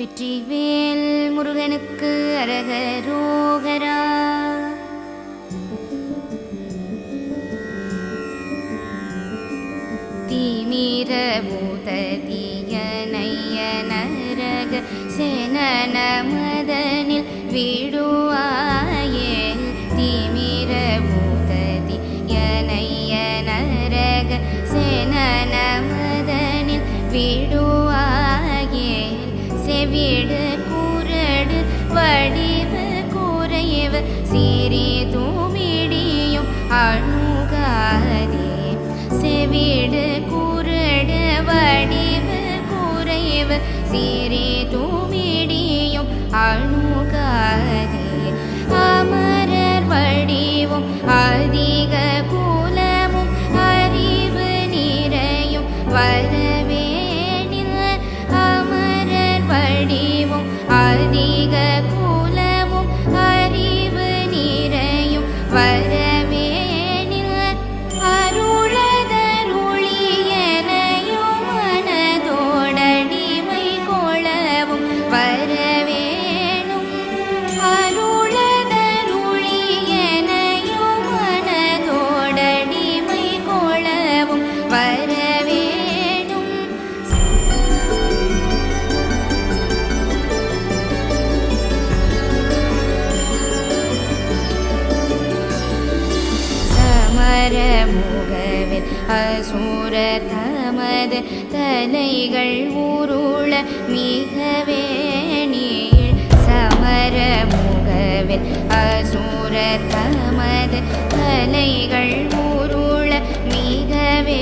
வெற்றிவேல் முருகனுக்கு அரகரோகரா தீமீர பூத தீயனைய நரக சேனன மதனில் வீடுவாயே தீமீர பூத தீயனைய நரக சேனன மதனில் வீடுவாயே வடிவு குறைவு சீரி தூமிடியும் அணுகாதே. செவிடு குருடு வடிவு குறைவு சீரி தூமிடியும் அணுகாதே. அமரர் வடிவும் அதிக குலமும் அறிவு நிறையும் வர வரவேணும் சமர அசூர தமது தலைகள் உருள மிகவே நீள் சமர முகவில் அசூர தமது தலைகள் உருள மிகவே